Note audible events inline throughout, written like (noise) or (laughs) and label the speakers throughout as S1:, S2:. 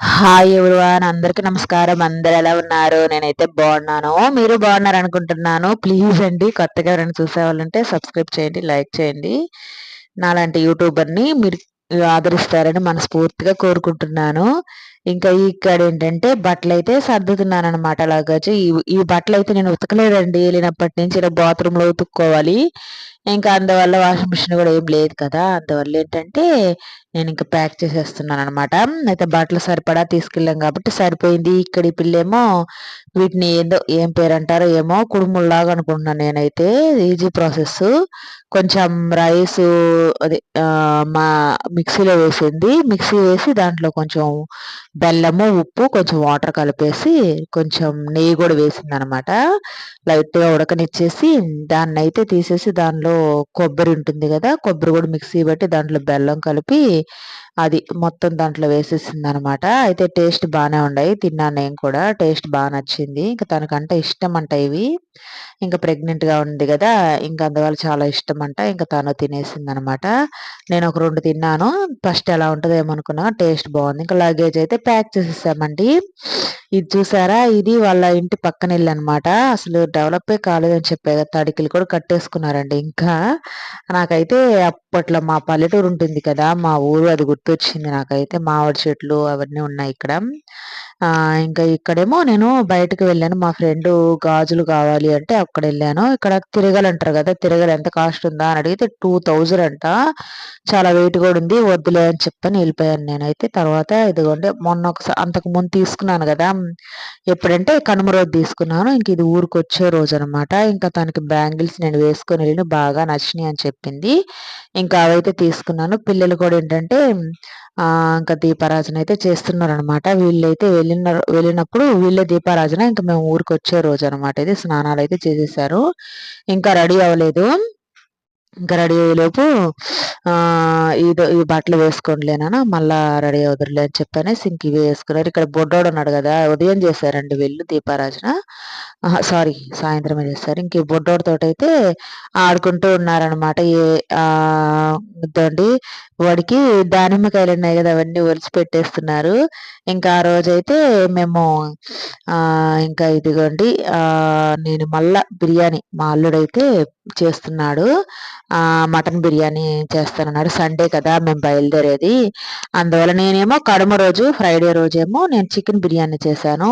S1: Hi everyone అందరికి నమస్కారం. అందరు ఎలా ఉన్నారు? నేనైతే బాగున్నాను. మీరు బాగున్నారు అనుకుంటున్నాను ప్లీజ్ అండి కొత్తగా ఎవరైనా చూసేవాళ్ళంటే సబ్స్క్రైబ్ చేయండి లైక్ చేయండి. నాలాంటి యూట్యూబర్ని మీరు ఆదరిస్తారని మనస్ఫూర్తిగా కోరుకుంటున్నాను. ఇంకా ఇక్కడ ఏంటంటే బట్టలు అయితే సర్దుతున్నాను అనమాట అలాగా ఈ ఈ బట్టలు అయితే నేను ఉతకలేదండి. వెళ్ళినప్పటి నుంచి ఇలా బాత్రూంలో ఉతుక్కోవాలి. ఇంకా అందువల్ల వాషింగ్ మిషన్ కూడా ఏం లేదు కదా. అందువల్ల ఏంటంటే నేను ఇంకా ప్యాక్ చేసేస్తున్నాను అనమాట అయితే బట్టలు సరిపడా తీసుకెళ్ళాం కాబట్టి సరిపోయింది. ఇక్కడ ఈ పిల్లేమో వీటిని ఏదో ఏం పేరు అంటారో ఏమో కుడుముల్లాగా అనుకుంటున్నాను నేనైతే. Easy process. కొంచెం రైస్ అది మా మిక్సీలో వేసింది. మిక్సీ వేసి దాంట్లో కొంచెం బెల్లము ఉప్పు కొంచెం వాటర్ కలిపేసి కొంచెం నెయ్యి కూడా వేసింది అనమాట లైట్గా ఉడకనిచ్చేసి దాన్ని అయితే తీసేసి దానిలో కొబ్బరి ఉంటుంది కదా కొబ్బరి కూడా మిక్సీ పెట్టి దాంట్లో బెల్లం కలిపి అది మొత్తం దాంట్లో వేసేసింది అనమాట అయితే టేస్ట్ బాగానే ఉన్నాయి తిన్నాను నేను కూడా. టేస్ట్ బాగా నచ్చింది. ఇంకా తనకంటే ఇష్టం అంట ఇవి. ఇంకా ప్రెగ్నెంట్గా ఉంది కదా ఇంకా అందువల్ల చాలా ఇష్టం అంట ఇంకా తను తినేసింది అనమాట నేను ఒక రెండు తిన్నాను. ఫస్ట్ ఎలా ఉంటుందో ఏమనుకున్నా టేస్ట్ బాగుంది. ఇంకా లగేజ్ అయితే ప్యాక్ చేసేసామండి. ఇది చూసారా? ఇది వాళ్ళ ఇంటి పక్కన ఇల్లు అనమాట అసలు డెవలపే కాలేదని చెప్పే తడికిలు కూడా కట్టేసుకున్నారండి. ఇంకా నాకైతే అప్పట్లో మా పల్లెటూరు ఉంటుంది కదా మా ఊరు అది గుర్తొచ్చింది నాకైతే. మామిడి చెట్లు అవన్నీ ఉన్నాయి ఇక్కడ. ఇంకా ఇక్కడేమో నేను బయటకు వెళ్ళాను. మా ఫ్రెండ్ గాజులు కావాలి అంటే అక్కడ వెళ్ళాను. ఇక్కడ తిరగలు అంటారు కదా తిరగలు ఎంత కాస్ట్ ఉందా అని అడిగితే టూ థౌజండ్ అంట. చాలా వెయిట్ కూడా ఉంది వద్దులే అని చెప్పని వెళ్ళిపోయాను నేనైతే. తర్వాత ఇదిగోండి మొన్న ఒకసారి అంతకు ముందు తీసుకున్నాను కదా. ఎప్పుడంటే కనుమ రోజు తీసుకున్నాను. ఇంక ఇది ఊరికి వచ్చే రోజు అనమాట ఇంకా తనకి బ్యాంగిల్స్ నేను వేసుకొని వెళ్ళి బాగా నచ్చినాయి అని చెప్పింది. ఇంకా అవైతే తీసుకున్నాను. పిల్లలు కూడా ఏంటంటే ఇంకా దీపారాజన అయితే చేస్తున్నారు అనమాట వీళ్ళైతే వెళ్ళిన వెళ్ళినప్పుడు వీళ్ళే దీపారాజన ఇంకా మేము ఊరికి వచ్చే రోజు అనమాట ఇది స్నానాలు అయితే చేసేసారు. ఇంకా రెడీ అవ్వలేదు. ఇంకా రెడీ అయ్యేలోపు ఇది ఈ బట్టలు వేసుకోండిలేనా మళ్ళా రెడీ అవుదురులే అని చెప్పనేసి ఇంక ఇవి వేసుకున్నారు. ఇక్కడ బొడ్డోడు ఉన్నాడు కదా ఉదయం చేశారండి వీళ్ళు దీపారాజన. సారీ సాయంత్రమే చేస్తారు. ఇంక బొడ్డోడితో అయితే ఆడుకుంటూ ఉన్నారనమాట ఏ ఇదండి వాడికి దానిమ్మకాయలు ఉన్నాయి కదా అవన్నీ ఒలిచి పెట్టేస్తున్నారు. ఇంకా ఆ రోజైతే మేము ఇంకా ఇదిగోండి నేను మళ్ళా బిర్యానీ మా అల్లుడైతే చేస్తున్నాడు. మటన్ బిర్యానీ చేస్తానన్నాడు. సండే కదా మేము బయలుదేరేది. అందువల్ల నేనేమో కడుమ రోజు ఫ్రైడే రోజేమో నేను చికెన్ బిర్యానీ చేశాను.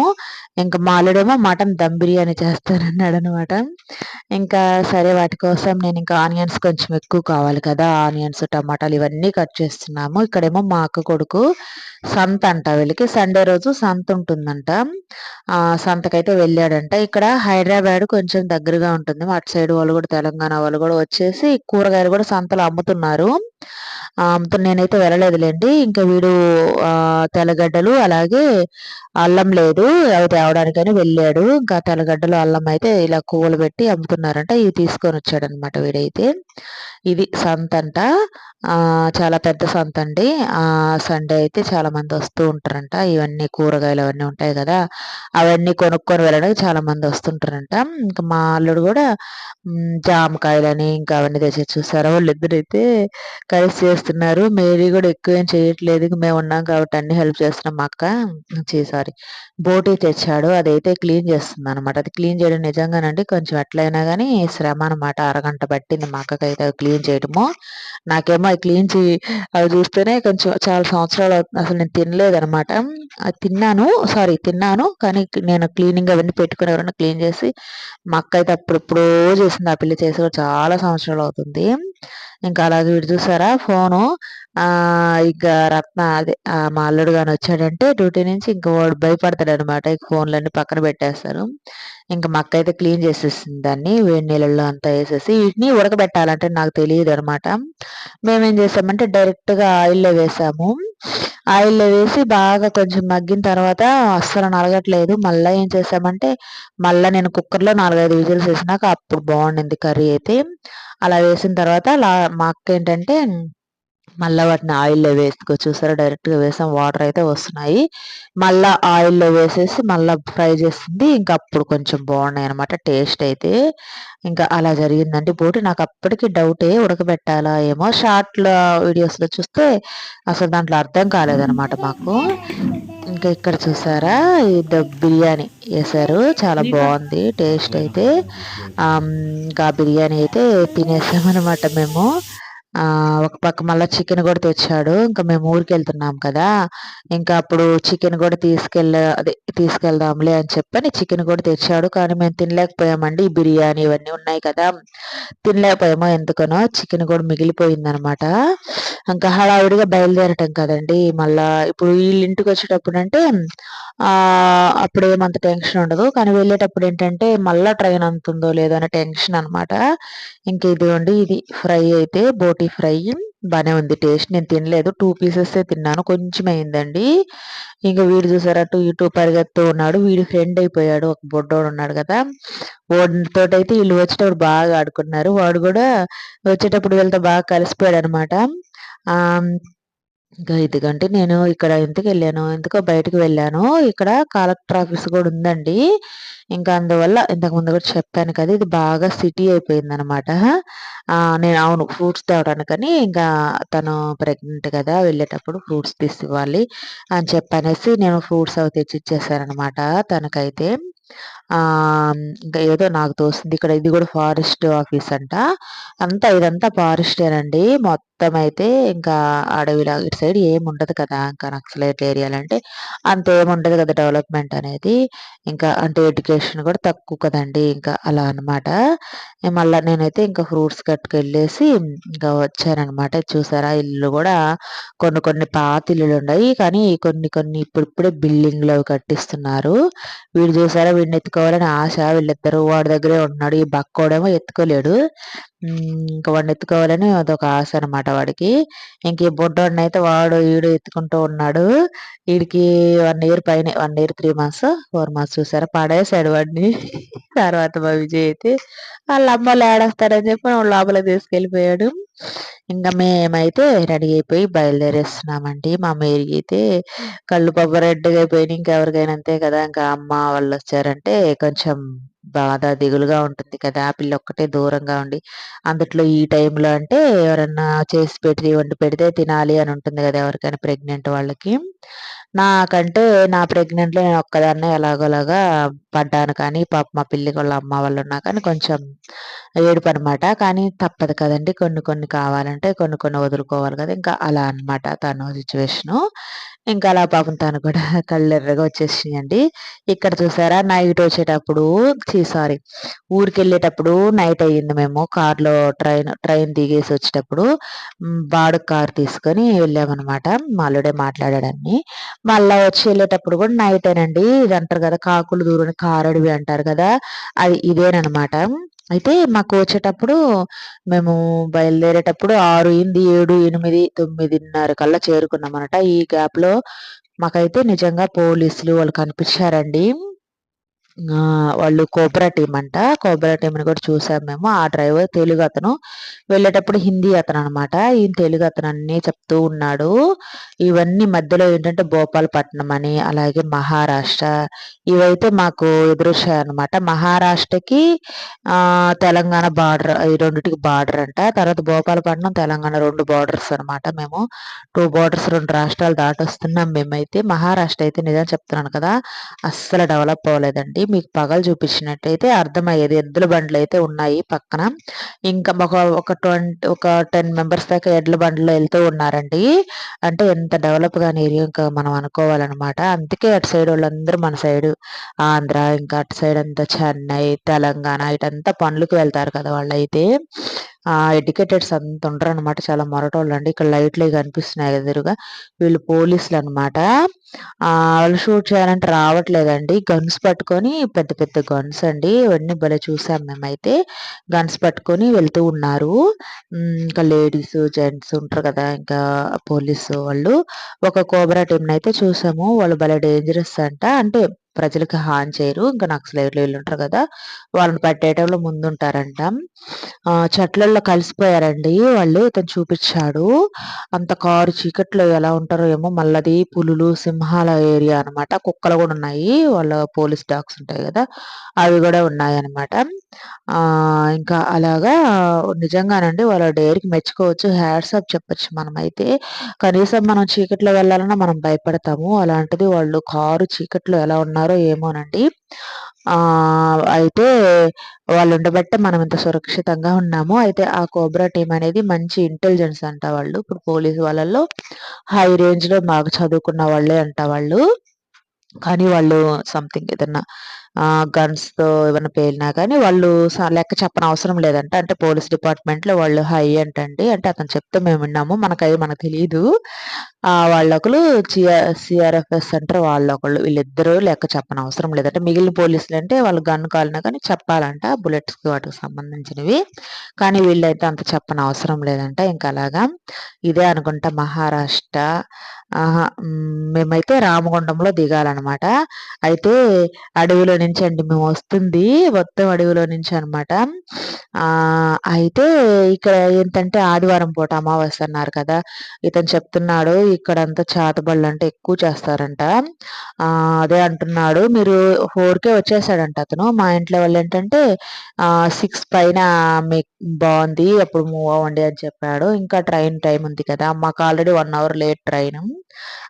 S1: ఇంకా మాలుడేమో మటన్ దమ్ బిర్యానీ చేస్తానన్నాడు అనమాట ఇంకా సరే వాటి కోసం నేను ఇంకా ఆనియన్స్ కొంచెం ఎక్కువ కావాలి కదా ఆనియన్స్ టమాటాలు ఇవన్నీ కట్ చేస్తున్నాము. ఇక్కడేమో మా అక్క కొడుకు సంత అంట వీళ్ళకి. సండే రోజు సంత ఉంటుందంట. సంతకైతే వెళ్ళాడంట. ఇక్కడ హైదరాబాద్ కొంచెం దగ్గరగా ఉంటుంది. అటు సైడ్ వాళ్ళు కూడా తెలంగాణ వాళ్ళు కూడా వచ్చేసి కూరగాయలు కూడా సంతలో అమ్ముతున్నారు. నేనైతే వెళ్ళలేదులేండి. ఇంకా వీడు తెల్లగడ్డలు అలాగే అల్లం లేదు అవి తేవడానికని వెళ్ళాడు. ఇంకా తెల్లగడ్డలు అల్లం అయితే ఇలా కూలు పెట్టి అమ్ముతున్నారంట. ఇవి తీసుకొని వచ్చాడనమాట వీడైతే. ఇది సంత అంట చాలా పెద్ద సంత అండి సండే అయితే చాలా మంది వస్తూ ఉంటారంట. ఇవన్నీ కూరగాయలు అవన్నీ ఉంటాయి కదా. అవన్నీ కొనుక్కొని వెళ్ళడానికి చాలా మంది వస్తుంటారంట. ఇంకా మా అల్లుడు కూడా జామకాయలని ఇంకా అవన్నీ తెచ్చి చూసారా. వాళ్ళిద్దరైతే కలిసి చేస్తున్నారు. మేరీ కూడా ఎక్కువ ఏం చేయట్లేదు. మేము ఉన్నాం కాబట్టి అన్ని హెల్ప్ చేస్తున్నాం అక్క. సారీ. బోటీ తెచ్చాడు అదైతే క్లీన్ చేస్తుంది అనమాట అది క్లీన్ చేయడం నిజంగానండి కొంచెం ఎట్లయినా కానీ శ్రమ అనమాట అరగంట పట్టింది మా అక్కకైతే క్లీన్ చేయడము నాకేమో అవి క్లీన్ చే అవి చూస్తేనే కొంచెం చాలా సంవత్సరాలు అసలు నేను తినలేదు అనమాట తిన్నాను సారీ తిన్నాను కానీ నేను క్లీనింగ్ అవన్నీ పెట్టుకుని ఎవరైనా క్లీన్ చేసి మా అక్క అయితే అప్పుడెప్పుడో చేసింది. ఆ పిల్లి చేసి చాలా సంవత్సరాలు అవుతుంది. ఇంకా అలా వీడు చూసారా? ఫోను. ఇక రత్న అదే మా అల్లుడు గాని వచ్చాడంటే డ్యూటీ నుంచి ఇంకా వాడు భయపడతాడు అనమాట ఫోన్లన్నీ పక్కన పెట్టేస్తారు. ఇంకా మా అక్క అయితే క్లీన్ చేసేసింది దాన్ని వేడి నీళ్ళల్లో అంతా వేసేసి వీటిని ఉడకబెట్టాలంటే నాకు తెలియదు అనమాట మేమేం చేసామంటే డైరెక్ట్గా ఆయిల్లో వేసాము. ఆయిల్లో వేసి బాగా కొంచెం మగ్గిన తర్వాత అస్సలు నలగట్లేదు. మళ్ళీ ఏం చేసామంటే మళ్ళీ నేను కుక్కర్లో నాలుగైదు విజిల్స్ వేసినాక అప్పుడు బాగుండింది కర్రీ అయితే. అలా వేసిన తర్వాత మా అక్క ఏంటంటే మళ్ళీ వాటిని ఆయిల్లో వేసుకో చూసారా? డైరెక్ట్గా వేసాం. వాటర్ అయితే వస్తున్నాయి. మళ్ళీ ఆయిల్లో వేసేసి మళ్ళీ ఫ్రై చేసింది ఇంకా అప్పుడు కొంచెం బాగున్నాయి అనమాట టేస్ట్ అయితే. ఇంకా అలా జరిగిందండి. పోటీ నాకు అప్పటికి డౌటే ఉడకబెట్టాలా ఏమో. షార్ట్లో వీడియోస్లో చూస్తే అసలు దాంట్లో అర్థం కాలేదనమాట మాకు. ఇంకా ఇక్కడ చూసారా? ఇది బిర్యానీ వేసారు చాలా బాగుంది. టేస్ట్ అయితే. ఇంకా బిర్యానీ అయితే తినేసామన్నమాట మేము. ఒక పక్క మళ్ళీ చికెన్ కూడా తెచ్చాడు. ఇంకా మేము ఊరికి వెళ్తున్నాం కదా. ఇంకా అప్పుడు చికెన్ కూడా తీసుకెళ్ళ అదే తీసుకెళ్దాంలే అని చెప్పని చికెన్ కూడా తెచ్చాడు. కానీ మేము తినలేకపోయామండి. బిర్యానీ ఇవన్నీ ఉన్నాయి కదా. తినలేకపోయామో ఎందుకనో చికెన్ కూడా మిగిలిపోయింది అనమాట ఇంకా హడావిడిగా బయలుదేరటం కదండి. మళ్ళా ఇప్పుడు వీళ్ళ ఇంటికి వచ్చేటప్పుడు అంటే అప్పుడు ఏమంత టెన్షన్ ఉండదు. కానీ వెళ్ళేటప్పుడు ఏంటంటే మళ్ళా ట్రైన్ అంతుందో లేదో అనే టెన్షన్ అనమాట. ఇంక ఇది ఇది ఫ్రై అయితే బోటి ఫ్రై. బాగానే ఉంది టేస్ట్. నేను తినలేదు. టూ పీసెస్ తిన్నాను. కొంచెం అయిందండి ఇంకా వీడు చూసారు అటు ఇటు పరిగెత్తు ఉన్నాడు. వీడి ఫ్రెండ్ అయిపోయాడు. ఒక బొడ్డోడు ఉన్నాడు కదా. వాడితో అయితే వీళ్ళు వచ్చేటప్పుడు బాగా ఆడుకున్నారు వాడు కూడా వచ్చేటప్పుడు వీళ్ళతో బాగా కలిసిపోయాడు అనమాట ఇంకా ఎందుకంటే నేను ఇక్కడ ఎందుకు వెళ్ళాను? ఎందుకో బయటకు వెళ్ళాను. ఇక్కడ కలెక్టర్ ఆఫీస్ కూడా ఉందండి. ఇంకా అందువల్ల ఇంతకు ముందు కూడా చెప్పాను కదా ఇది బాగా సిటీ అయిపోయింది అనమాట నేను అవును ఫ్రూట్స్ తేవడానికని ఇంకా తను ప్రెగ్నెంట్ కదా వెళ్ళేటప్పుడు ఫ్రూట్స్ తీసి ఇవ్వాలి అని చెప్పనేసి నేను ఫ్రూట్స్ అవి తెచ్చి ఇచ్చేసాను తనకైతే. ఇంకా ఏదో నాకు తోస్తుంది. ఇక్కడ ఇది కూడా ఫారెస్ట్ ఆఫీస్ అంట. అంతా ఇదంతా ఫారెస్టేనండి మొత్తం మొత్తం అయితే ఇంకా అడవిలా ఇటు సైడ్ ఏమి ఉండదు కదా! ఇంకా నక్సలైట్ ఏరియాలు అంటే అంత ఏముండదు కదా డెవలప్మెంట్ అనేది. ఇంకా అంటే ఎడ్యుకేషన్ కూడా తక్కువ కదండి. ఇంకా అలా అనమాట మళ్ళీ నేనైతే ఇంకా ఫ్రూట్స్ కట్టుకెళ్ళేసి ఇంకా వచ్చానమాట చూసారా? ఇల్లు కూడా కొన్ని కొన్ని పాత ఇల్లులు ఉన్నాయి. కానీ కొన్ని కొన్ని ఇప్పుడిప్పుడే బిల్డింగ్లు అవి కట్టిస్తున్నారు. వీడు చూసారా? వీడిని ఎత్తుకోవాలని ఆశ. వీళ్ళిద్దరు వాడి దగ్గరే ఉంటున్నాడు ఈ బక్కోడేమో ఎత్తుకోలేడు. ఇంకా వాడిని ఎత్తుకోవాలని అదొక ఆశ అనమాట వాడికి. ఇంక ఈ బొడ్డోడిని అయితే వాడు ఈడు ఎత్తుకుంటూ ఉన్నాడు. వీడికి వన్ ఇయర్ పైన one year three months four months చూసారా? పడేసాడు వాడిని. (laughs) తర్వాత మా విజయ్ అయితే వాళ్ళ అమ్మలు ఏడేస్తారని చెప్పి లోపల తీసుకెళ్ళిపోయాడు. ఇంకా మేమైతే రెడీ అయిపోయి బయలుదేరేస్తున్నామండి. మా మేరీ అయితే కళ్ళు పబ్బ రెడ్డిగా అయిపోయినాయి. ఇంకెవరికైనా అంతే కదా. ఇంకా అమ్మ వాళ్ళు వచ్చారంటే కొంచెం బాధ దిగులుగా ఉంటుంది కదా ఆ పిల్ల ఒక్కటే దూరంగా ఉండి. అందుట్లో ఈ టైంలో అంటే ఎవరన్నా చేసి పెట్టి వండి పెడితే తినాలి అని ఉంటుంది కదా ఎవరికైనా ప్రెగ్నెంట్ వాళ్ళకి. నాకంటే నా ప్రెగ్నెంట్లో నేను ఒక్కదాన్నే ఎలాగోలాగా పడ్డాను కానీ పాప మా పిల్లి వాళ్ళ అమ్మ వాళ్ళు ఉన్నా కానీ కొంచెం ఏడుపు అనమాట కానీ తప్పదు కదండి కొన్ని కొన్ని కావాలంటే కొన్ని కొన్ని వదులుకోవాలి కదా ఇంకా అలా అనమాట తను సిచ్యువేషను ఇంకా అలా పాపం తాను కూడా. (laughs) కళ్ళెర్రగా వచ్చేసిందండి ఇక్కడ చూసారా? నైట్ వచ్చేటప్పుడు సారీ ఊరికి వెళ్ళేటప్పుడు నైట్ అయ్యింది మేము. కార్లో ట్రైన్ ట్రైన్ దిగేసి వచ్చేటప్పుడు బాడు కార్ తీసుకొని వెళ్ళామన్నమాట. మాలుడే మాట్లాడాడని మళ్ళీ వచ్చి వెళ్ళేటప్పుడు కూడా నైట్ అయినండి ఇది అంటారు కదా కాకులు దూరం కారడివి అంటారు కదా అది ఇదేనమాట అయితే మాకు వచ్చేటప్పుడు మేము బయలుదేరేటప్పుడు ఆరు ఎనిమిది ఏడు ఎనిమిది తొమ్మిదిన్నర కల్లా చేరుకున్నాం అనమాట ఈ గ్యాప్లో మాకైతే నిజంగా పోలీసులు వాళ్ళు కనిపించారండి. వాళ్ళు కోబ్రా టీం అంట. కోబ్రా టీంని కూడా చూసాం మేము. ఆ డ్రైవర్ తెలుగు అతను. వెళ్ళేటప్పుడు హిందీ అతను అనమాట ఈయన తెలుగు అతను అన్నీ చెప్తూ ఉన్నాడు. ఇవన్నీ మధ్యలో ఏంటంటే భోపాలపట్నం అని అలాగే మహారాష్ట్ర ఇవైతే మాకు ఎదురొచ్చాయి అనమాట మహారాష్ట్రకి తెలంగాణ బార్డర్ ఈ రెండింటికి బార్డర్ అంట. తర్వాత భోపాలపట్నం తెలంగాణ రెండు బార్డర్స్ అనమాట మేము. టూ బార్డర్స్ రెండు రాష్ట్రాలు దాటొస్తున్నాం మేమైతే. మహారాష్ట్ర అయితే నిజం చెప్తున్నాను కదా అస్సలు డెవలప్ అవ్వలేదండి. మీకు పగలు చూపించినట్టయితే అర్థమయ్యేది. ఎద్దుల బండ్లు అయితే ఉన్నాయి పక్కన. ఇంకా ఒక ఒక ట్వంటీ ఒక టెన్ మెంబర్స్ దాకా ఎడ్ల బండ్లో వెళ్తూ ఉన్నారండి. అంటే ఎంత డెవలప్ కాని ఏరియా ఇంకా మనం అనుకోవాలన్నమాట. అందుకే అటు సైడ్ వాళ్ళందరూ మన సైడ్ ఆంధ్ర ఇంకా అటు సైడ్ అంతా చెన్నై తెలంగాణ ఇటంతా పనులకు వెళ్తారు కదా వాళ్ళు అయితే ఎడ్యుకేటెడ్స్ అంత ఉండరు అనమాట చాలా మొరటోళ్ళు అండి ఇక్కడ లైట్లు కనిపిస్తున్నాయి ఎదురుగా. వీళ్ళు పోలీసులు అనమాట వాళ్ళు షూట్ చేయాలంటే రావట్లేదండి. గన్స్ పట్టుకొని పెద్ద పెద్ద గన్స్ అండి. ఇవన్నీ భలే చూసాం మేమైతే. గన్స్ పట్టుకొని వెళ్తూ ఉన్నారు. ఇంకా లేడీస్ జెంట్స్ ఉంటారు కదా ఇంకా పోలీసు వాళ్ళు. ఒక కోబ్రా టీం అయితే చూసాము. వాళ్ళు భలే డేంజరస్ అంట. అంటే ప్రజలకి హాని చేయరు. ఇంకా నక్సలైట్లు వీళ్ళు ఉంటారు కదా వాళ్ళని పట్టేటప్పుడు ముందుంటారంట. చెట్లల్లో కలిసిపోయారండి. వాళ్ళు ఇతను చూపించాడు. అంత కారు చీకట్లో ఎలా ఉంటారో ఏమో మళ్ళది పులులు సింహాల ఏరియా అనమాట కుక్కలు కూడా ఉన్నాయి. వాళ్ళ పోలీస్ డాగ్స్ ఉంటాయి కదా అవి కూడా ఉన్నాయి అనమాట ఇంకా అలాగా నిజంగానండి వాళ్ళ డైరీకి మెచ్చుకోవచ్చు. హ్యాట్సాప్ చెప్పొచ్చు మనమైతే. కనీసం మనం చీకట్లో వెళ్ళాలన్నా మనం భయపడతాము. అలాంటిది వాళ్ళు కారు చీకట్లో ఎలా ఉన్నారు ఏమోనండి. అయితే వాళ్ళు ఉండబట్టే మనం ఇంత సురక్షితంగా ఉన్నాము. అయితే ఆ కోబ్రా టీం అనేది మంచి ఇంటెలిజెన్స్ అంట వాళ్ళు. ఇప్పుడు పోలీస్ వాళ్ళల్లో హై రేంజ్‌లో బాగా చదువుకున్న వాళ్ళే అంట వాళ్ళు. కానీ వాళ్ళు సంథింగ్ ఏదన్నా గన్స్‌తో ఏమైనా పేలినా కానీ వాళ్ళు లెక్క చెప్పనవసరం లేదంట. అంటే పోలీస్ డిపార్ట్‌మెంట్‌లో వాళ్ళు హై అంటండి. అంటే అతను చెప్తే మేము విన్నాము. మనకవి మనకు తెలీదు. వాళ్ళొకళ్ళు సిఆర్ఎఫ్ఎస్ సెంటర్ అంటారు వాళ్ళొకళ్ళు. వీళ్ళిద్దరూ లెక్క చెప్పనవసరం లేదంటే మిగిలిన పోలీసులు అంటే వాళ్ళు గన్ కాలినా కానీ చెప్పాలంట. బుల్లెట్స్‌కి వాటికి సంబంధించినవి. కానీ వీళ్ళైతే అంత చెప్పనవసరం లేదంట. ఇంకా అలాగా ఇదే అనుకుంటా మహారాష్ట్ర మేమైతే రామగుండంలో దిగాలనమాట. అయితే అడవిలో నుంచి అండి మేము వస్తుంది. మొత్తం అడవిలో నుంచి అనమాట. అయితే ఇక్కడ ఏంటంటే ఆదివారం పూట అమావాస్య అన్నారు కదా! ఇతను చెప్తున్నాడు ఇక్కడంతా అంటే ఎక్కువ చేస్తారంట. అదే అంటున్నాడు. మీరు ఫోర్‌కే వచ్చేసాడంట అతను. మా ఇంట్లో వాళ్ళు ఏంటంటే సిక్స్ పైన మీకు బాగుంది అప్పుడు మూవ్ అవ్వండి అని చెప్పాడు. ఇంకా ట్రైన్ టైం ఉంది కదా! మాకు already one hour late train.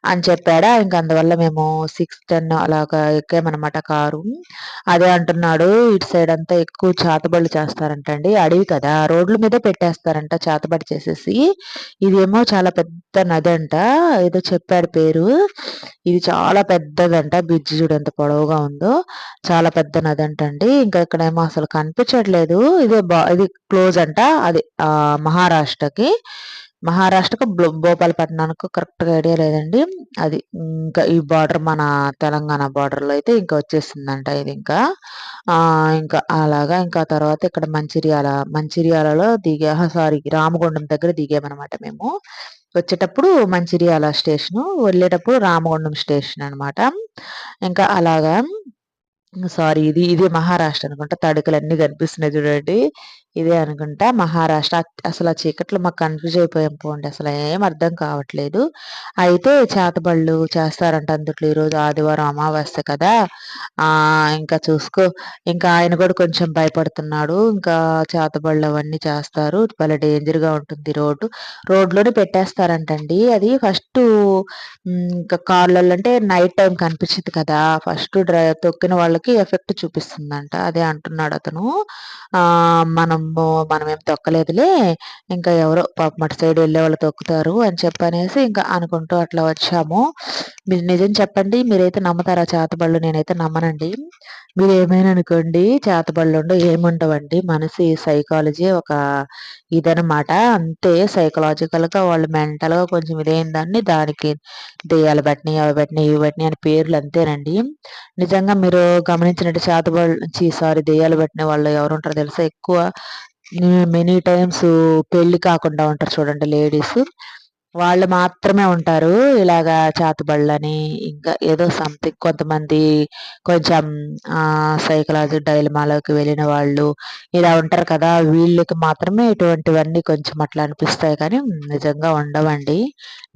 S1: అని చెప్పాడా ఇంక అందువల్ల మేము సిక్స్ టెన్ అలాగా ఎక్కామనమాట కారు అదే అంటున్నాడు. ఇటు సైడ్ అంతా ఎక్కువ చేతబడులు చేస్తారంటండి. అడవి కదా రోడ్ల మీద పెట్టేస్తారంట చేతబడి చేసేసి. ఇదేమో చాలా పెద్ద నది అంట. ఏదో చెప్పాడు పేరు. ఇది చాలా పెద్దదంట. బ్రిడ్జ్ చూడు ఎంత పొడవుగా ఉందో. చాలా పెద్ద నది అంటండి. ఇంకా ఇక్కడేమో అసలు కనిపించట్లేదు. ఇదే బా ఇది క్లోజ్ అంట. అది మహారాష్ట్రకి. మహారాష్ట్రకు భోపాలపట్నానికి కరెక్ట్‌గా ఐడియా లేదండి. అది ఇంకా ఈ బార్డర్ మన తెలంగాణ బార్డర్‌లో అయితే ఇంకా వచ్చేసిందంట ఇది ఇంకా. ఇంకా అలాగా ఇంకా తర్వాత ఇక్కడ మంచిర్యాల, మంచిర్యాలలో దిగా సారీ రామగుండం దగ్గర దిగామనమాట మేము. వచ్చేటప్పుడు మంచిర్యాల స్టేషను, వెళ్ళేటప్పుడు రామగుండం స్టేషన్ అనమాట. ఇంకా అలాగా సారీ ఇది ఇది మహారాష్ట్ర అనుకుంటా. అన్నీ కనిపిస్తున్నాయి చూడండి. ఇదే అనుకుంటా మహారాష్ట్ర. అసలు ఆ చీకట్లో మాకు కన్‌ఫ్యూజ్ అయిపోయాం పోండి. అసలు ఏం అర్థం కావట్లేదు. అయితే చేతబళ్ళు చేస్తారంట అందుట్లో ఈరోజు ఆదివారం అమావాస్య కదా! ఇంకా చూసుకో ఇంకా ఆయన కూడా కొంచెం భయపడుతున్నాడు. ఇంకా చేతబళ్ళు అవన్నీ చేస్తారు. భలే డేంజర్‌గా ఉంటుంది రోడ్డు. రోడ్‌లోనే పెట్టేస్తారంటండి. అది ఫస్ట్ ఇంకా కార్లలో అంటే నైట్ టైం కనిపించింది కదా! ఫస్ట్ డ్రై తొక్కిన వాళ్ళకి ఎఫెక్ట్ చూపిస్తుందంట. అదే అంటున్నాడు అతను. మనం మనం మనమేం తొక్కలేదులే. ఇంకా ఎవరో పాపం అటు సైడ్ వాళ్ళు తొక్కుతారు అని చెప్పనేసి ఇంకా అనుకుంటూ అట్లా వచ్చాము. మీరు నిజం చెప్పండి మీరైతే నమ్ముతారా చేతబళ్ళు? నేనైతే నమ్మనండి. మీరు ఏమైనా అనుకోండి చేతబళ్ళు ఉండవు ఏముండవండి. మనసి సైకాలజీ ఒక ఇదనమాట అంతే సైకలాజికల్గా వాళ్ళు మెంటల్గా కొంచెం ఇదేందాన్ని దానికి దెయ్యాలు పట్టినాయి అవి పట్టినాయి ఇవి పెట్టినాయి అని పేర్లు అంతేనండి. నిజంగా మీరు గమనించినట్టు చేతబళ్ళు సారీ దెయ్యాలు పెట్టిన వాళ్ళు ఎవరు ఉంటారో తెలుసా? ఎక్కువ మెనీ టైమ్స్ పెళ్ళి కాకుండా ఉంటారు చూడండి లేడీస్ వాళ్ళు మాత్రమే ఉంటారు. ఇలాగా చాతుబళ్ళని ఇంకా ఏదో సంథింగ్ కొంతమంది కొంచెం సైకలాజీ డైలమాలోకి వెళ్ళిన వాళ్ళు ఇలా ఉంటారు కదా. వీళ్ళకి మాత్రమే ఇటువంటివన్నీ కొంచెం అట్లా అనిపిస్తాయి కానీ నిజంగా ఉండవండి.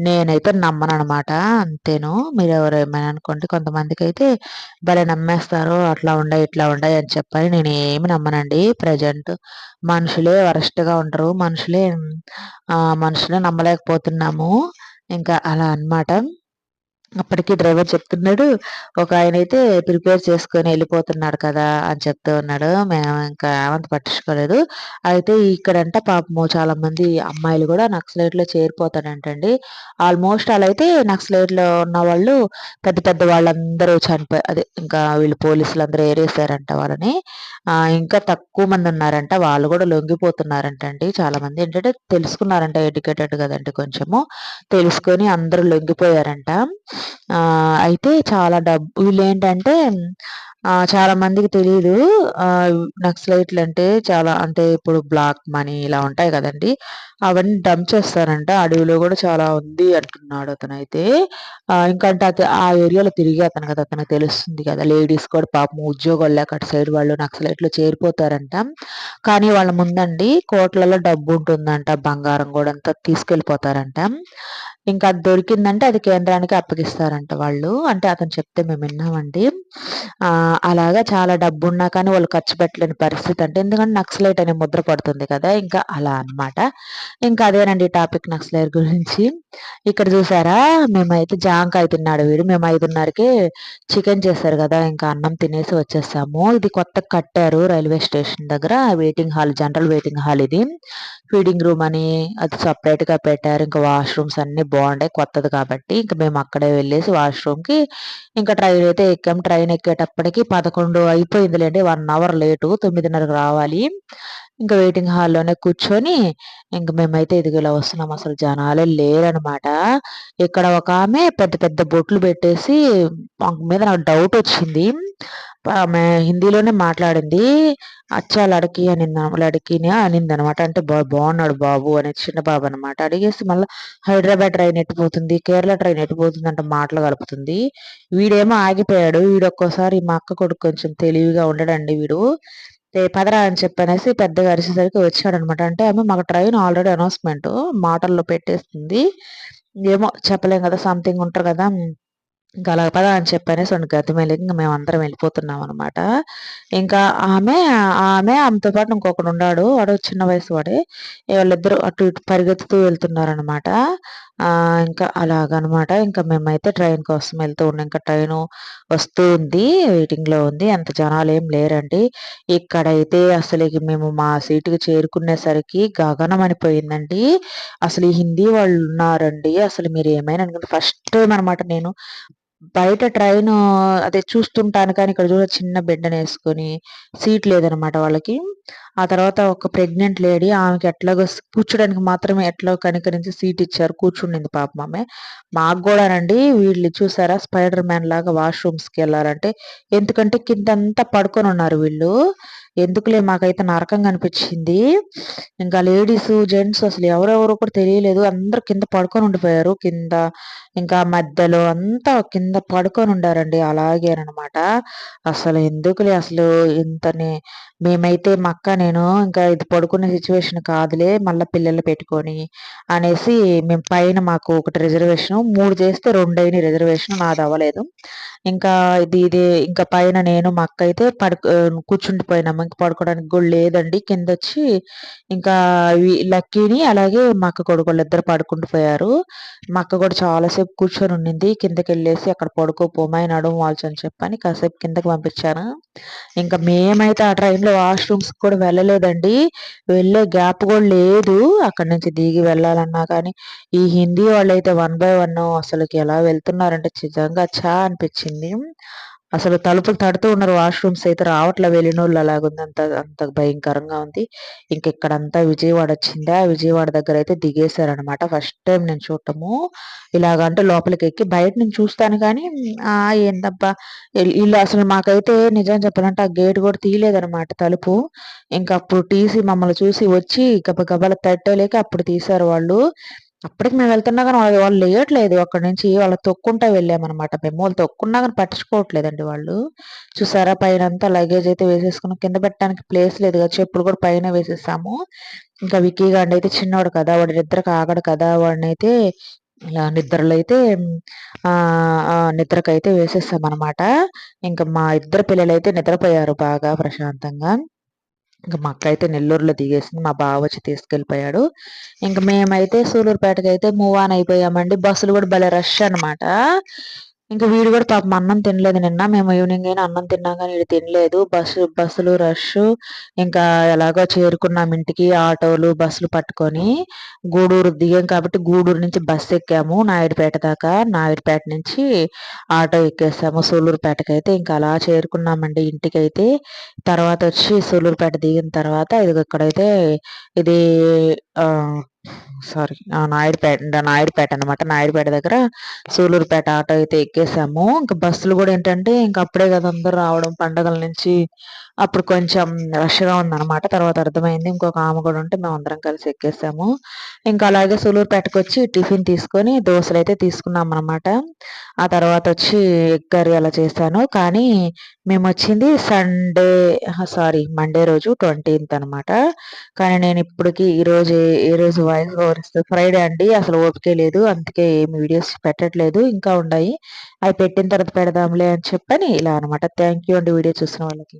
S1: నేనైతే నమ్మను అనమాట అంతేను. మీరు ఎవరు ఏమైనా అనుకోండి కొంతమందికి అయితే భలే నమ్మేస్తారు. అట్లా ఉండయి ఇట్లా ఉండయి అని చెప్పని నేను ఏమి నమ్మనండి. ప్రజెంట్ మనుషులే వరస్ట్‌గా ఉంటారు. మనుషులే మనుషులే నమ్మలేకపోతున్నారు నమ్మలేకపోతున్నాము. ఇంకా అలా అనమాట. అప్పటికి డ్రైవర్ చెప్తున్నాడు. ఒక ఆయన అయితే ప్రిపేర్ చేసుకొని వెళ్ళిపోతున్నాడు కదా! అని చెప్తూ ఉన్నాడు. మేము ఇంకా ఏమంత పట్టించుకోలేదు. అయితే ఇక్కడంట పాపము మంది అమ్మాయిలు కూడా నక్సలైట్‌లో చేరిపోతాడంటండి ఆల్మోస్ట్ అలా అయితే నక్సలైట్‌లో ఉన్నవాళ్ళు పెద్ద పెద్ద వాళ్ళందరూ చనిపోయి అదే ఇంకా వీళ్ళు పోలీసులు అందరూ ఏరేసారంట వాళ్ళని. ఇంకా తక్కువ మంది ఉన్నారంట. వాళ్ళు కూడా లొంగిపోతున్నారంటండి. చాలామంది ఏంటంటే తెలుసుకున్నారంట ఎడ్యుకేటెడ్ కదండి కొంచెము. తెలుసుకొని అందరూ లొంగిపోయారంట. అయితే చాలా డబ్బు వీళ్ళేంటంటే చాలా మందికి తెలియదు నక్సలైట్లు అంటే చాలా అంటే ఇప్పుడు బ్లాక్ మనీ ఇలా ఉంటాయి కదండి అవన్నీ డంప్ చేస్తారంట. అడవిలో కూడా చాలా ఉంది అంటున్నాడు అతనైతే. ఇంకా అంటే ఆ ఏరియాలో తిరిగి అతను కదా అతనికి తెలుస్తుంది కదా. లేడీస్ కూడా పాపం ఉద్యోగాలు లేక అటు సైడ్ వాళ్ళు నక్సలైట్లో చేరిపోతారంట. కానీ వాళ్ళ ముందండి కోట్లలో డబ్బు ఉంటుందంట బంగారం కూడా అంతా తీసుకెళ్ళిపోతారంట. ఇంకా అది దొరికిందంటే అది కేంద్రానికి అప్పగిస్తారంట వాళ్ళు. అంటే అతను చెప్తే మేము విన్నామండి. అలాగా చాలా డబ్బు ఉన్నా కానీ వాళ్ళు ఖర్చు పెట్టలేని పరిస్థితి అంటే ఎందుకంటే నక్సలైట్ అనే ముద్ర పడుతుంది కదా ఇంకా అలా అనమాట ఇంకా అదేనండి టాపిక్ నక్సలైట్ గురించి. ఇక్కడ చూసారా మేమైతే జాంకాయ తిన్నాడు వీడు. మేము ఐదున్నరకి చికెన్ చేశారు కదా ఇంకా అన్నం తినేసి వచ్చేసాము. ఇది కొత్త కట్టారు రైల్వే స్టేషన్ దగ్గర waiting hall general waiting hall ఇది. ఫీడింగ్ రూమ్ అని అది సపరేట్గా పెట్టారు. ఇంకా వాష్రూమ్స్ అన్ని బాగుండే కొత్తది కాబట్టి ఇంకా మేము అక్కడే వెళ్ళేసి వాష్రూమ్కి ఇంకా ట్రైన్ అయితే ఎక్కాం. ట్రైన్ ఎక్కేటప్పటికి పదకొండు అయిపోయిందిలేండి. వన్ అవర్ లేటు తొమ్మిదిన్నరకు రావాలి. ఇంకా వెయిటింగ్ హాల్లోనే కూర్చొని ఇంక మేమైతే ఇదిగో వస్తున్నాం. అసలు జనాలే లేరనమాట. ఇక్కడ ఒక ఆమె పెద్ద పెద్ద బొట్లు పెట్టేసి మీద నాకు డౌట్ వచ్చింది. ఆమె హిందీలోనే మాట్లాడింది. అచ్చా లడకి అని లడికిని అనింది అనమాట అంటే బాగున్నాడు బాబు అనే చిన్న బాబు అనమాట అడిగేసి మళ్ళీ హైదరాబాద్ ట్రైన్ ఎట్టిపోతుంది కేరళ ట్రైన్ ఎట్టిపోతుంది అంటే మాటలు కలుపుతుంది. వీడేమో ఆగిపోయాడు. వీడు ఒక్కోసారి మా అక్క కొడుకు కొంచెం తెలివిగా ఉండడండి వీడు. పదరా అని చెప్పనేసి పెద్దగా అరిసేసరికి వచ్చాడు అనమాట అంటే ఆమె మాకు ట్రైన్ ఆల్రెడీ అనౌన్స్మెంట్ మాటల్లో పెట్టేస్తుంది. ఏమో చెప్పలేం కదా సంథింగ్ ఉంటారు కదా. ఇంకా అలా పద అని చెప్పనేసి రెండు గతిమేలకి ఇంకా మేమందరం వెళ్ళిపోతున్నాం అనమాట ఇంకా ఆమె ఆమె ఆమెతో పాటు ఇంకొకడు ఉన్నాడు వాడు చిన్న వయసు వాడే. వాళ్ళిద్దరూ అటు ఇటు పరిగెత్తుతూ వెళ్తున్నారనమాట ఇంకా అలాగనమాట. ఇంకా మేమైతే ట్రైన్ కోసం వెళ్తూ ఉన్నాం. ఇంకా ట్రైన్ వస్తూ ఉంది వెయిటింగ్లో ఉంది. అంత జనాలు ఏం లేరండి. ఇక్కడైతే అసలు మేము మా సీటుకి చేరుకునేసరికి గగనం అనిపోయిందండి. అసలు ఈ హిందీ వాళ్ళు ఉన్నారండి. అసలు మీరు ఏమైనా అనుకుంటే ఫస్ట్ టైం అనమాట నేను బయట ట్రైన్ అదే చూస్తుంటాను కానీ ఇక్కడ చూడ చిన్న బిడ్డనేసుకొని సీట్ లేదనమాట వాళ్ళకి. ఆ తర్వాత ఒక ప్రెగ్నెంట్ లేడీ ఆమెకి ఎట్లాగో కూర్చోడానికి మాత్రమే ఎట్లా కనికరించి సీట్ ఇచ్చారు. కూర్చుండింది పాపం ఆమె. మాకు కూడానండి వీళ్ళు చూసారా స్పైడర్ మ్యాన్ లాగా వాష్రూమ్స్కి వెళ్ళాలంటే ఎందుకంటే కిందంతా పడుకొని ఉన్నారు వీళ్ళు. ఎందుకులే మాకైతే నరకంగా అనిపించింది ఇంకా లేడీస్ జెంట్స్ అసలు ఎవరెవరో కూడా తెలియలేదు. అందరు కింద పడుకొని ఉండిపోయారు. కింద ఇంకా మధ్యలో అంతా కింద పడుకొని ఉండారండి. అలాగేనమాట అసలు ఎందుకులే అసలు ఇంతని మేమైతే మా అక్క నేను ఇంకా ఇది పడుకునే సిచ్యువేషన్ కాదులే మళ్ళీ పిల్లలు పెట్టుకొని అనేసి మేము పైన మాకు ఒకటి రిజర్వేషన్ మూడు చేస్తే రెండు అయిన రిజర్వేషన్ నాది అవ్వలేదు. ఇంకా ఇది ఇది ఇంకా పైన నేను మా అక్క అయితే పడుకు కూర్చుండిపోయినాము. ఇంకా పడుకోవడానికి కూడా లేదండి. కింద వచ్చి ఇంకా లక్కీని అలాగే మా అక్క కొడుకులు ఇద్దరు పడుకుంటూ పోయారు మా అక్క కూడా కాసేపు కూర్చొని ఉండింది. కిందకి వెళ్ళేసి అక్కడ పడుకోపోమా నడుము వాల్చని చెప్పని కాసేపు కిందకి పంపించాను. ఇంకా మేమైతే ఆ ట్రైన్లో వాష్రూమ్స్ కూడా వెళ్ళలేదండి. వెళ్ళే గ్యాప్ కూడా లేదు. అక్కడ నుంచి దిగి వెళ్ళాలన్నా కానీ ఈ హిందీ వాళ్ళు అయితే వన్ బై వన్ అసలుకి ఎలా వెళ్తున్నారంటే నిజంగా చా అనిపించింది. అసలు తలుపులు తడుతూ ఉన్నారు. వాష్రూమ్స్ అయితే రావట్లే. వెళ్ళినోళ్ళు అలాగుంది. అంత అంత భయంకరంగా ఉంది. ఇంకెక్కడంతా విజయవాడ వచ్చిందా? విజయవాడ దగ్గర అయితే దిగేశారనమాట ఫస్ట్ టైం నేను చూడటము. ఇలాగంటే లోపలికి ఎక్కి బయట నుంచి చూస్తాను కానీ ఆ ఏందబ్బా. వీళ్ళు అసలు మాకైతే నిజం చెప్పాలంటే ఆ గేట్ కూడా తీయలేదనమాట తలుపు. ఇంకా అప్పుడు తీసి మమ్మల్ని చూసి వచ్చి గబగబల తట్టలేక అప్పుడు తీశారు వాళ్ళు. అప్పటికి మేము వెళ్తున్నా కానీ వాళ్ళు వాళ్ళు లేయట్లేదు. అక్కడ నుంచి వాళ్ళ తొక్కుంటా వెళ్ళామన్నమాట. మేము వాళ్ళు తొక్కున్నా కానీ పట్టించుకోవట్లేదండి వాళ్ళు. చూసారా? పైన అంతా లగేజ్ అయితే వేసేసుకున్నాం. కింద పెట్టడానికి ప్లేస్ లేదు కదా? చెప్పులు కూడా పైన వేసేసాము. ఇంకా విక్కీ గాండి అయితే చిన్నవాడు కదా? వాడి నిద్రకు ఆగడు కదా? వాడినైతే ఇలా నిద్రలో అయితే నిద్రకైతే వేసేస్తాం అనమాట ఇంకా మా ఇద్దరు పిల్లలు అయితే నిద్రపోయారు బాగా ప్రశాంతంగా. ఇంకా మా అక్క అయితే నెల్లూరులో దిగేసింది. మా బావ వచ్చి తీసుకెళ్ళిపోయాడు. ఇంకా మేమైతే సూలూరుపేటకి అయితే మూవ్ ఆన్ అయిపోయామండి. బస్సులు కూడా భలే రష్ అనమాట ఇంకా వీడు కూడా పాపం అన్నం తినలేదు నిన్న. మేము ఈవినింగ్ అయినా అన్నం తిన్నాం కానీ వీడు తినలేదు. బస్సు బస్సులు రష్ ఇంకా ఎలాగో చేరుకున్నాం ఇంటికి ఆటోలు బస్సులు పట్టుకొని. గూడూరు దిగాం కాబట్టి గూడూరు నుంచి బస్సు ఎక్కాము. నాయుడుపేట దాకా. నాయుడుపేట నుంచి ఆటో ఎక్కేసాము. సూలూరుపేటకి అయితే ఇంకా అలా చేరుకున్నామండి ఇంటికి అయితే తర్వాత వచ్చి సూలూరుపేట దిగిన తర్వాత ఇది ఇక్కడైతే ఇది సారీ నాయుడుపేట నాయుడుపేట అనమాట నాయుడుపేట దగ్గర సూలూరుపేట ఆటో అయితే ఎక్కేసాము. ఇంకా బస్సులు కూడా ఏంటంటే ఇంకా అప్పుడే కదా అందరు రావడం పండగల నుంచి అప్పుడు కొంచెం రష్గా ఉందన్నమాట. తర్వాత అర్థమైంది. ఇంకొక ఆమె కూడా ఉంటే మేము అందరం కలిసి ఎక్కేసాము. ఇంకా అలాగే సూలూరుపేటకు వచ్చి టిఫిన్ తీసుకొని దోశలు అయితే తీసుకున్నాం అనమాట ఆ తర్వాత వచ్చి ఎగ్ కర్రీ అలా చేశాను. కానీ మేము వచ్చింది సండే సారీ మండే రోజు ట్వంటీన్త్ అనమాట కానీ నేను ఇప్పటికి ఈరోజు ఏ రోజు వాయిస్ ఓవర్ ఫ్రైడే అండి. అసలు ఓపికే లేదు. అందుకే ఏమి వీడియోస్ పెట్టట్లేదు. ఇంకా ఉన్నాయి. అవి పెట్టిన తర్వాత పెడదాంలే అని చెప్పని ఇలా అనమాట థ్యాంక్ యూ అండి వీడియో చూసిన వాళ్ళకి.